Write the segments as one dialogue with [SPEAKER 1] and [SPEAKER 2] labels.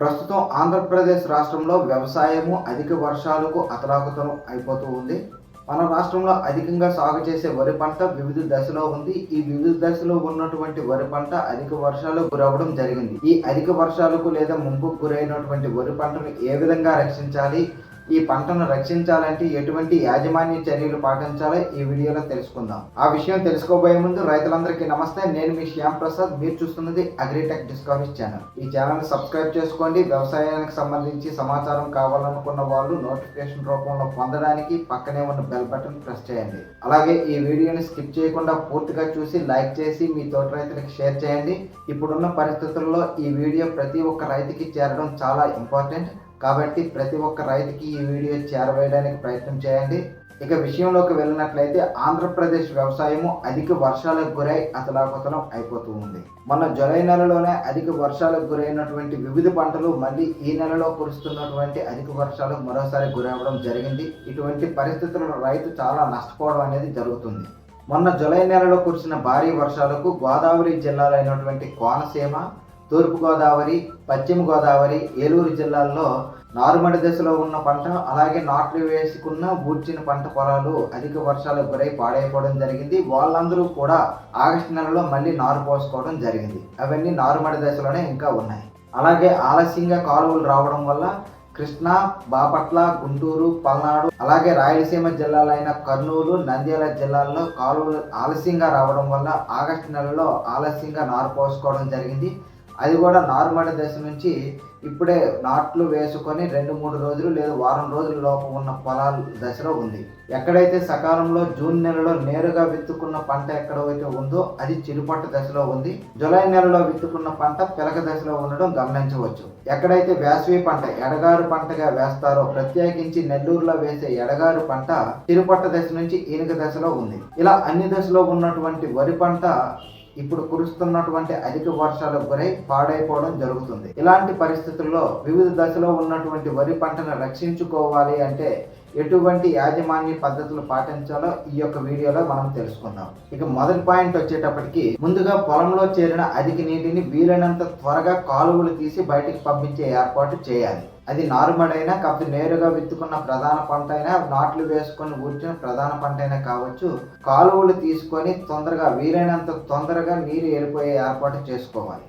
[SPEAKER 1] ప్రస్తుతం ఆంధ్రప్రదేశ్ రాష్ట్రంలో వ్యవసాయము అధిక వర్షాలకు అతలాకుతలం అయిపోతూ ఉంది. మన రాష్ట్రంలో అధికంగా సాగు చేసే వరి పంట వివిధ దశలో ఉంది. ఈ వివిధ దశలో ఉన్నటువంటి వరి పంట అధిక వర్షాలకు గురవడం జరిగింది. ఈ అధిక వర్షాలకు లేదా ముంపుకు గురైనటువంటి వరి పంటను ఏ విధంగా రక్షించాలి? ఈ పంటను రక్షించాలంటే ఎటువంటి యాజమాన్య చర్యలు పాటించాలో ఈ వీడియోలో తెలుసుకుందాం. ఆ విషయం తెలుసుకోబోయే ముందు రైతులందరికీ నమస్తే. నేను మీ శ్యామ్ ప్రసాద్. మీరు చూస్తున్నది అగ్రిటెక్ డిస్కవరీ ఛానల్. ఈ ఛానల్ సబ్స్క్రైబ్ చేసుకోండి. వ్యవసాయానికి సంబంధించి సమాచారం కావాలనుకున్న వాళ్ళు నోటిఫికేషన్ రూపంలో పొందడానికి పక్కనే ఉన్న బెల్ బటన్ ప్రెస్ చేయండి. అలాగే ఈ వీడియోని స్కిప్ చేయకుండా పూర్తిగా చూసి లైక్ చేసి మీ తోటి రైతులకు షేర్ చేయండి. ఇప్పుడున్న పరిస్థితుల్లో ఈ వీడియో ప్రతి ఒక్క రైతుకి చేరడం చాలా ఇంపార్టెంట్. కాబట్టి ప్రతి ఒక్క రైతుకి ఈ వీడియో చేరవేయడానికి ప్రయత్నం చేయండి. ఇక విషయంలోకి వెళ్ళినట్లయితే ఆంధ్రప్రదేశ్ వ్యవసాయము అధిక వర్షాలకు గురై అతలాకుతలం అయిపోతూ ఉంది. మొన్న జులై నెలలోనే అధిక వర్షాలకు గురైనటువంటి వివిధ పంటలు మళ్ళీ ఈ నెలలో కురుస్తున్నటువంటి అధిక వర్షాలకు మరోసారి గురవడం జరిగింది. ఇటువంటి పరిస్థితుల్లో రైతు చాలా నష్టపోవడం అనేది జరుగుతుంది. మొన్న జులై నెలలో కురిసిన భారీ వర్షాలకు గోదావరి జిల్లాలైనటువంటి కోనసీమ తూర్పుగోదావరి పశ్చిమ గోదావరి ఏలూరు జిల్లాల్లో నారుమడి దశలో ఉన్న పంట అలాగే నాట్లు వేసుకున్న బూర్చిన పంట పొలాలు అధిక వర్షాలకు గురై పాడైపోవడం జరిగింది. వాళ్ళందరూ కూడా ఆగస్టు నెలలో మళ్ళీ నారు పోసుకోవడం జరిగింది. అవన్నీ నారుమడి దశలోనే ఇంకా ఉన్నాయి. అలాగే ఆలస్యంగా కాలువలు రావడం వల్ల కృష్ణా బాపట్ల గుంటూరు పల్నాడు అలాగే రాయలసీమ జిల్లాలైన కర్నూలు నంద్యాల జిల్లాల్లో కాలువలు ఆలస్యంగా రావడం వల్ల ఆగస్టు నెలలో ఆలస్యంగా నారు పోసుకోవడం జరిగింది. అది కూడా నారుమడి దశ నుంచి ఇప్పుడే నాట్లు వేసుకొని రెండు మూడు రోజులు లేదా వారం రోజుల లోపు ఉన్న పొలాల దశలో ఉంది. ఎక్కడైతే సకాలంలో జూన్ నెలలో నేరుగా విత్తుకున్న పంట ఎక్కడైతే ఉందో అది చిరుపట్ట దశలో ఉంది. జూలై నెలలో విత్తుకున్న పంట పిలక దశలో ఉండడం గమనించవచ్చు. ఎక్కడైతే వేసవి పంట ఎడగారు పంటగా వేస్తారో ప్రత్యేకించి నెల్లూరులో వేసే ఎడగారు పంట చిరుపట్ట దశ నుంచి ఈనుక దశలో ఉంది. ఇలా అన్ని దశలో ఉన్నటువంటి వరి పంట ఇప్పుడు కురుస్తున్నటువంటి అధిక వర్షాలకు గురై పాడైపోవడం జరుగుతుంది. ఇలాంటి పరిస్థితుల్లో వివిధ దశలో ఉన్నటువంటి వరి పంటను రక్షించుకోవాలి అంటే ఎటువంటి యాజమాన్య పద్ధతులు పాటించాలో ఈ యొక్క వీడియోలో మనం తెలుసుకుందాం. ఇక మొదటి పాయింట్ వచ్చేటప్పటికి ముందుగా పొలంలో చేరిన అధిక నీటిని వీలైనంత త్వరగా కాలువలు తీసి బయటికి పంపించే ఏర్పాటు చేయాలి. అది నారుమడైనా కాకపోతే నేరుగా విత్తుకున్న ప్రధాన పంట అయినా నాట్లు వేసుకొని కూర్చున్న ప్రధాన పంట అయినా కావచ్చు కాలువలు తీసుకొని తొందరగా వీలైనంత తొందరగా నీరు వెళ్ళిపోయే ఏర్పాటు చేసుకోవాలి.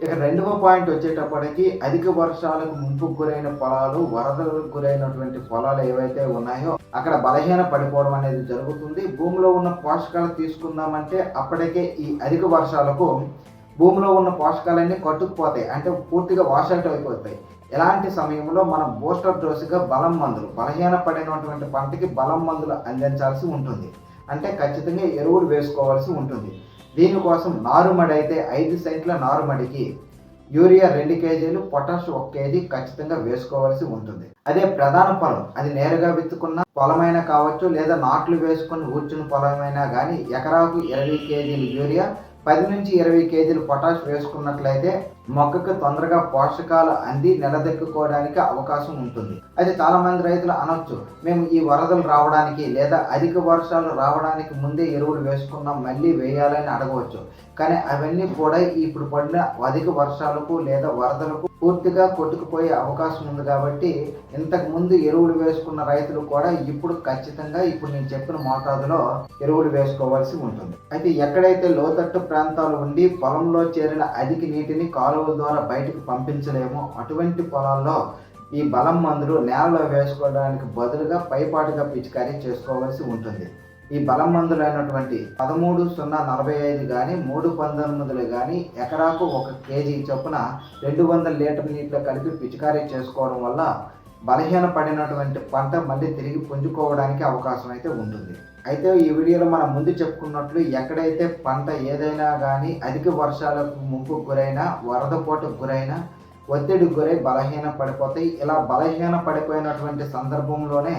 [SPEAKER 1] ఇక రెండవ పాయింట్ వచ్చేటప్పటికి అధిక వర్షాలకు ముంపు గురైన పొలాలు వరదలకు గురైనటువంటి పొలాలు ఏవైతే ఉన్నాయో అక్కడ బలహీన పడిపోవడం అనేది జరుగుతుంది. భూమిలో ఉన్న పోషకాలు తీసుకుందామంటే అప్పటికే ఈ అధిక వర్షాలకు భూమిలో ఉన్న పోషకాలన్నీ కట్టుకుపోతాయి. అంటే పూర్తిగా వాష్ అవుట్ అయిపోతాయి. ఎలాంటి సమయంలో మనం బూస్టర్ డోసుగా బలం మందులు బలహీన పడినటువంటి పంటకి బలం మందులు అందించాల్సి ఉంటుంది. అంటే ఖచ్చితంగా ఎరువులు వేసుకోవాల్సి ఉంటుంది. దీనికోసం నారుమడి అయితే ఐదు సెంట్ల నారుమడికి యూరియా రెండు కేజీలు పొటాష్ ఒక కేజీ ఖచ్చితంగా వేసుకోవాల్సి ఉంటుంది. అదే ప్రధాన పొలం అది నేరుగా విత్తుకున్న పొలమైనా కావచ్చు లేదా నాట్లు వేసుకుని ఊర్చిన పొలమైనా కానీ ఎకరాకు ఇరవై కేజీలు యూరియా పది నుంచి ఇరవై కేజీలు పొటాష్ వేసుకున్నట్లయితే మొక్కకు తొందరగా పోషకాలు అంది నిలదొక్కుకోవడానికి అవకాశం ఉంటుంది. అయితే చాలామంది రైతులు అనొచ్చు మేము ఈ వరదలు రావడానికి లేదా అధిక వర్షాలు రావడానికి ముందే ఎరువులు వేసుకున్నాం మళ్ళీ వేయాలని అడగవచ్చు. కానీ అవన్నీ కూడా ఇప్పుడు పడిన అధిక వర్షాలకు లేదా వరదలకు పూర్తిగా కొట్టుకుపోయే అవకాశం ఉంది కాబట్టి ఇంతకు ముందు ఎరువులు వేసుకున్న రైతులు కూడా ఇప్పుడు ఖచ్చితంగా ఇప్పుడు నేను చెప్పిన మోతాదులో ఎరువులు వేసుకోవాల్సి ఉంటుంది. అయితే ఎక్కడైతే లోతట్టు ప్రాంతాలు ఉండి పొలంలో చేరిన అధిక నీటిని కాలు కాలువల ద్వారా బయటకు పంపించలేము. అటువంటి పొలాల్లో ఈ బలం మందులు నేలలో వేసుకోవడానికి బదులుగా పైపాటుగా పిచికారీ చేసుకోవాల్సి ఉంటుంది. ఈ బలం మందులైనటువంటి పదమూడు సున్నా నలభై ఐదు కానీ మూడు పంతొమ్మిదిలు కానీ ఎకరాకు ఒక కేజీ చొప్పున రెండు వందల లీటర్ నీటిలో కలిపి పిచికారీ చేసుకోవడం వల్ల బలహీన పడినటువంటి పంట మళ్ళీ తిరిగి పుంజుకోవడానికి అవకాశం అయితే ఉంటుంది. అయితే ఈ వీడియోలో మనం ముందు చెప్పుకున్నట్లు ఎక్కడైతే పంట ఏదైనా కానీ అధిక వర్షాలకు ముంపు గురైనా వరద పోటుకు గురైనా ఒత్తిడికి గురై బలహీన పడిపోతాయి. ఇలా బలహీన పడిపోయినటువంటి సందర్భంలోనే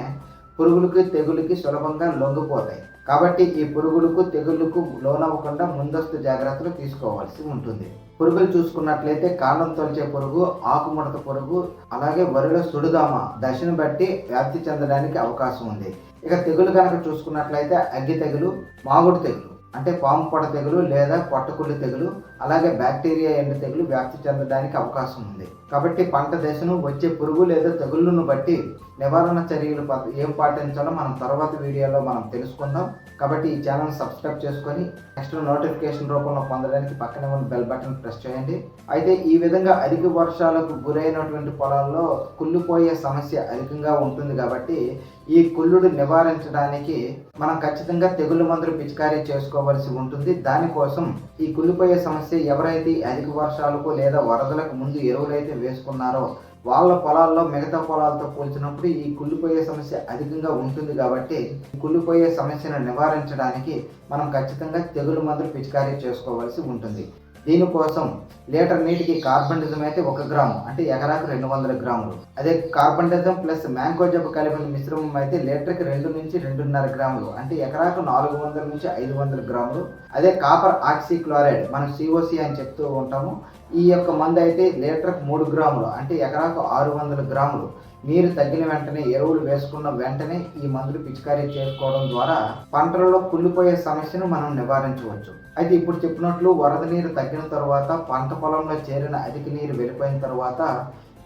[SPEAKER 1] పురుగులకి తెగులకి సులభంగా లొంగిపోతాయి. కాబట్టి ఈ పురుగులకు తెగుళ్ళకు లోనవ్వకుండా ముందస్తు జాగ్రత్తలు తీసుకోవాల్సి ఉంటుంది. పురుగులు చూసుకున్నట్లయితే కాండం తొలిచే పురుగు ఆకుముడత పురుగు అలాగే వరిలో సుడుదామ దశను బట్టి వ్యాప్తి చెందడానికి అవకాశం ఉంది. ఇక తెగులు కనుక చూసుకున్నట్లయితే అగ్గి తెగులు మాగుడు తెగులు అంటే పాము పొడ తెగులు లేదా పొట్టకుళ్ళు తెగులు అలాగే బ్యాక్టీరియా ఎండు తెగులు వ్యాప్తి చెందడానికి అవకాశం ఉంది. కాబట్టి పంట దశను వచ్చే పురుగు లేదా తెగుళ్ళను బట్టి నివారణ చర్యలు ప- ఏం పాటించాలో మనం తర్వాత వీడియోలో మనం తెలుసుకుందాం. కాబట్టి ఈ ఛానల్ సబ్స్క్రైబ్ చేసుకొని నెక్స్ట్ నోటిఫికేషన్ రూపంలో పొందడానికి పక్కనే ఉన్న బెల్ బటన్ ప్రెస్ చేయండి. అయితే ఈ విధంగా అధిక వర్షాలకు గురైనటువంటి పొలాల్లో కుళ్ళిపోయే సమస్య అధికంగా ఉంటుంది కాబట్టి ఈ కుళ్ళుడు నివారించడానికి మనం ఖచ్చితంగా తెగులు మందులు పిచికారీ చేసుకోవాల్సి ఉంటుంది. దానికోసం ఈ కుళ్ళిపోయే సమస్య ఎవరైతే అధిక వర్షాలకు లేదా వరదలకు ముందు ఎరువులైతే వేసుకున్నారో వాళ్ళ పొలాల్లో మిగతా పొలాలతో పోల్చినప్పుడు ఈ కుళ్ళిపోయే సమస్య అధికంగా ఉంటుంది కాబట్టి కుళ్ళిపోయే సమస్యను నివారించడానికి మనం ఖచ్చితంగా తెగులు మందులు పిచికారీ చేసుకోవాల్సి ఉంటుంది. దీనికోసం లీటర్ నీటికి కార్బనిజం అయితే ఒక గ్రాము అంటే ఎకరాకు రెండు వందల గ్రాములు. అదే కార్బనిజం ప్లస్ మ్యాంగో జబ్బు కలిపిన మిశ్రమం అయితే లీటర్కి రెండు నుంచి రెండున్నర గ్రాములు అంటే ఎకరాకు నాలుగు వందల నుంచి ఐదు వందల గ్రాములు. అదే కాపర్ ఆక్సిక్లోరైడ్ మనం సిఓసి అని చెప్తూ ఉంటాము. ఈ యొక్క మందు అయితే లీటర్కు మూడు గ్రాములు అంటే ఎకరాకు ఆరు వందల గ్రాములు. నీరు తగ్గిన వెంటనే ఎరువులు వేసుకున్న వెంటనే ఈ మందులు పిచికారీ చేసుకోవడం ద్వారా పంటలలో కుళ్ళిపోయే సమస్యను మనం నివారించవచ్చు. అయితే ఇప్పుడు చెప్పినట్లు వరద నీరు తగ్గిన తర్వాత పంట పొలంలో చేరిన అధిక నీరు వెళ్ళిపోయిన తర్వాత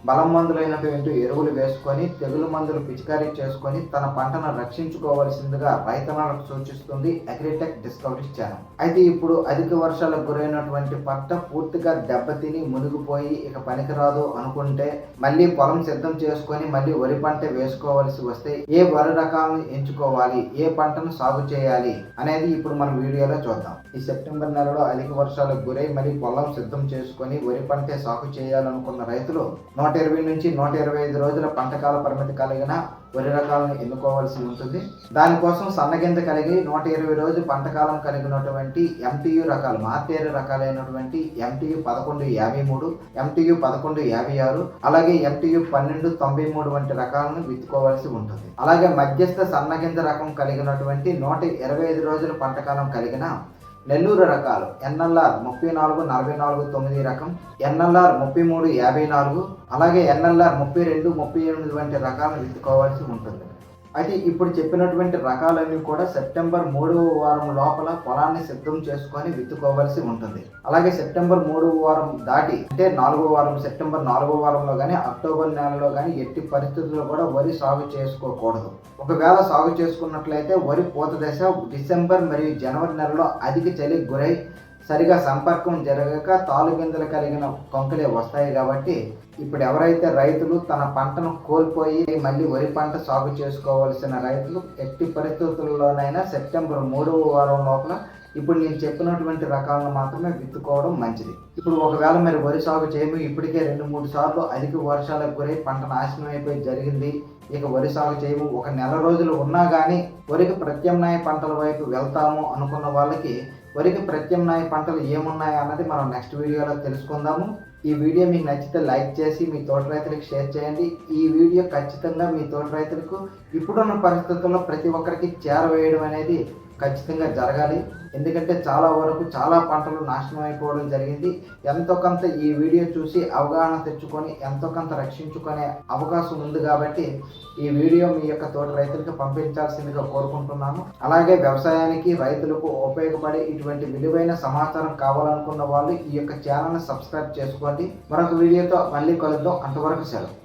[SPEAKER 1] బలం మందులైనటువంటి ఎరువులు వేసుకొని తెగులు మందులు పిచికారీ చేసుకొని తన పంటను రక్షించుకోవాల్సిందిగా రైతన్నలకు సూచిస్తుంది అగ్రిటెక్ డిస్కవరీ ఛానల్. అయితే ఇప్పుడు అధిక వర్షాలకు గురైనటువంటి పంట పూర్తిగా దెబ్బతిని మునిగిపోయి ఇక పనికిరాదు అనుకుంటే మళ్ళీ పొలం సిద్ధం చేసుకొని మళ్ళీ వరి పంట వేసుకోవాల్సి వస్తే ఏ వరి రకాలను ఎంచుకోవాలి ఏ పంటను సాగు చేయాలి అనేది ఇప్పుడు మనం వీడియోలో చూద్దాం. ఈ సెప్టెంబర్ నెలలో అధిక వర్షాలకు గురై మళ్ళీ పొలం సిద్ధం చేసుకొని వరి పంట సాగు చేయాలనుకున్న రైతులు నూట నూట ఇరవై నుంచి నూట ఇరవై ఐదు రోజుల పంటకాల పరిమితి కలిగిన వరి రకాలను ఎన్నుకోవాల్సి ఉంటుంది. దానికోసం సన్నగింజ కలిగి నూట ఇరవై రోజు పంటకాలం కలిగినటువంటి ఎంటీయు రకాలు మార్టేరు రకాలైనటువంటి ఎంటీయు పదకొండు యాభై మూడు ఎంటీయు పదకొండు యాభై ఆరు అలాగే ఎంటీయు పన్నెండు తొంభై మూడు వంటి రకాలను విత్తుకోవాల్సి ఉంటుంది. అలాగే మధ్యస్థ సన్నగింజ రకం కలిగినటువంటి నూట ఇరవై ఐదు రోజుల పంటకాలం కలిగిన నెల్లూరు రకాలు. ఎన్ఎల్ఆర్ ముప్పై నాలుగు నలభై నాలుగు తొమ్మిది రకం. ఎన్ఎల్ఆర్ ముప్పై మూడు యాభై నాలుగు. అలాగే ఎన్ఎల్ఆర్ ముప్పై రెండు ముప్పై ఎనిమిది వంటి రకాలను విత్తుకోవాల్సి ఉంటుంది. అయితే ఇప్పుడు చెప్పినటువంటి రకాలన్నీ కూడా సెప్టెంబర్ మూడవ వారం లోపల పొలాన్ని సిద్ధం చేసుకొని విత్తుకోవాల్సి ఉంటుంది. అలాగే సెప్టెంబర్ మూడవ వారం దాటి అంటే నాలుగో వారం సెప్టెంబర్ నాలుగో వారంలో కానీ అక్టోబర్ నెలలో కానీ ఎట్టి పరిస్థితుల్లో కూడా వరి సాగు చేసుకోకూడదు. ఒకవేళ సాగు చేసుకున్నట్లయితే వరి పూత దశ డిసెంబర్ మరియు జనవరి నెలలో అధిక చలి గురై సరిగా సంపర్కం జరగక తాలుగింజలు కలిగిన కొంకలే వస్తాయి కాబట్టి ఇప్పుడు ఎవరైతే రైతులు తన పంటను కోల్పోయి మళ్ళీ వరి పంట సాగు చేసుకోవాల్సిన రైతులు ఎట్టి పరిస్థితుల్లోనైనా సెప్టెంబర్ మూడవ వారం లోపల ఇప్పుడు నేను చెప్పినటువంటి రకాలను మాత్రమే విత్తుకోవడం మంచిది. ఇప్పుడు ఒకవేళ మరి వరి సాగు చేయము ఇప్పటికే రెండు మూడు సార్లు అధిక వర్షాలకు గురై పంట నాశనం అయిపోయి జరిగింది ఇక వరి సాగు చేయము ఒక నెల రోజులు ఉన్నా కానీ వరికి ప్రత్యామ్నాయ పంటల వైపు వెళ్తాము అనుకున్న వాళ్ళకి వరికి ప్రత్యామ్నాయ పంటలు ఏమున్నాయి అన్నది మనం నెక్స్ట్ వీడియోలో తెలుసుకుందాము. ఈ వీడియో మీకు నచ్చితే లైక్ చేసి మీ తోట రైతులకు షేర్ చేయండి. ఈ వీడియో ఖచ్చితంగా మీ తోట రైతులకు ఇప్పుడున్న పరిస్థితుల్లో ప్రతి ఒక్కరికి చేరవేయడం అనేది ఖచ్చితంగా జరగాలి. ఎందుకంటే చాలా వరకు చాలా పంటలు నాశనం అయిపోవడం జరిగింది. ఎంతో కొంత ఈ వీడియో చూసి అవగాహన తెచ్చుకొని ఎంతో కొంత రక్షించుకునే అవకాశం ఉంది కాబట్టి ఈ వీడియో మీ యొక్క తోట రైతులకు పంపించాల్సిందిగా కోరుకుంటున్నాను అలాగే వ్యవసాయానికి రైతులకు ఉపయోగపడే ఇటువంటి విలువైన సమాచారం కావాలనుకున్న వాళ్ళు ఈ యొక్క ఛానల్ని సబ్స్క్రైబ్ చేసుకోండి. మరొక వీడియోతో మళ్ళీ కలుద్దాం. అంతవరకు సెలవు.